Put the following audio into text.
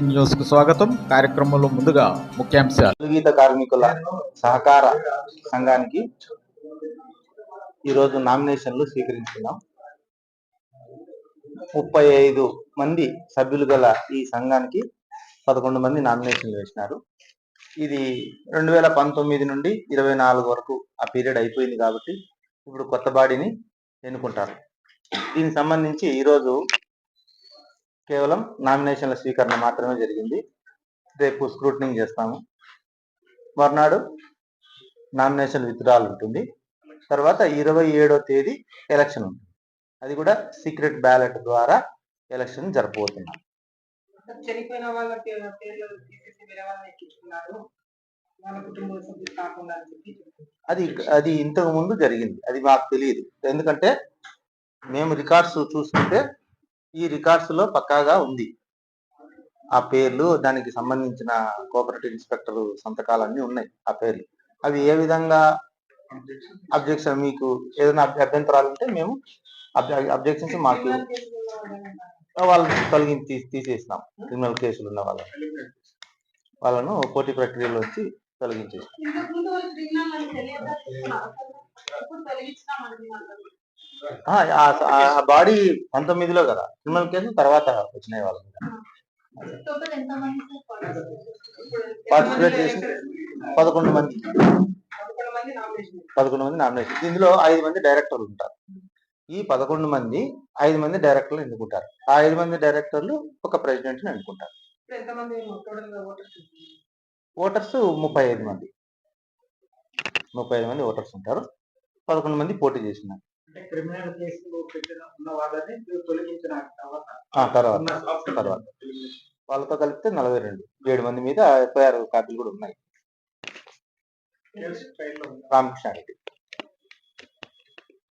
న్యూస్కు స్వాగతం. కార్యక్రమంలో ముందుగా ముఖ్యాంశాలు. గీత కార్మికుల సహకార సంఘానికి ఈరోజు నామినేషన్లు స్వీకరించుకున్నాం. ముప్పై ఐదు మంది సభ్యులు గల ఈ సంఘానికి పదకొండు మంది నామినేషన్లు వేసినారు. ఇది రెండు వేల పంతొమ్మిది నుండి ఇరవై నాలుగు వరకు ఆ పీరియడ్ అయిపోయింది కాబట్టి ఇప్పుడు కొత్త బాడీని ఎన్నుకుంటారు. దీనికి సంబంధించి ఈరోజు కేవలం నామినేషన్ల స్వీకరణ మాత్రమే జరిగింది. రేపు స్క్రూటనింగ్ చేస్తాము. మర్నాడు నామినేషన్ విత్డ్రాల్ ఉంటుంది. తర్వాత ఇరవై ఏడో తేదీ ఎలక్షన్ ఉంటుంది. అది కూడా సీక్రెట్ బ్యాలెట్ ద్వారా ఎలక్షన్ జరపబోతున్నాం. చనిపోయిన వాళ్ళ పేర్లు తీసేసి వేరే వాళ్ళని ఎక్కించుకున్నారు. అది అది ఇంతకు ముందు జరిగింది. అది మాకు తెలియదు. ఎందుకంటే మేము రికార్డ్స్ చూసుకుంటే ఈ రికార్డ్స్లో పక్కాగా ఉంది. ఆ పేర్లు దానికి సంబంధించిన కోఆపరేటివ్ ఇన్స్పెక్టర్ సంతకాలు అన్ని ఉన్నాయి ఆ పేర్లు. అవి ఏ విధంగా అబ్జెక్షన్ మీకు ఏదైనా అభ్యంతరాలు ఉంటే మేము అబ్జెక్షన్స్ మాకు వాళ్ళని తొలగించి తీసేసినాం. క్రిమినల్ కేసులు ఉన్న వాళ్ళని. వాళ్ళను పోటీ ప్రక్రియలో వచ్చి ఇంతకుముందు ఆ, బాడీ పంతొమ్మిదిలో కదా క్రిమినల్ కేసు తర్వాత వచ్చినాయి వాళ్ళ పార్టిసిపేట్ చేసి పదకొండు మంది. పదకొండు మంది నామినేషన్. ఇందులో ఐదు మంది డైరెక్టర్లు ఉంటారు. ఈ పదకొండు మంది ఐదు మంది డైరెక్టర్లు ఎన్నుకుంటారు. ఆ ఐదు మంది డైరెక్టర్లు ఒక ప్రెసిడెంట్ని ఎన్నుకుంటారు. ఓటర్స్ ఓటర్స్ ముప్పై ఐదు మంది. ముప్పై ఐదు మంది ఓటర్స్ ఉంటారు. పదకొండు మంది పోటీ చేసినారు. అంటే క్రిమినల్ కేసులు పెట్టిన ఉన్న వాళ్ళని తొలగించిన తర్వాత వాళ్ళతో కలిపితే నలభై రెండు ఏడు మంది మీద ఎఫ్ఐఆర్ కాపీలు కూడా ఉన్నాయి. రామకృష్ణారెడ్డి.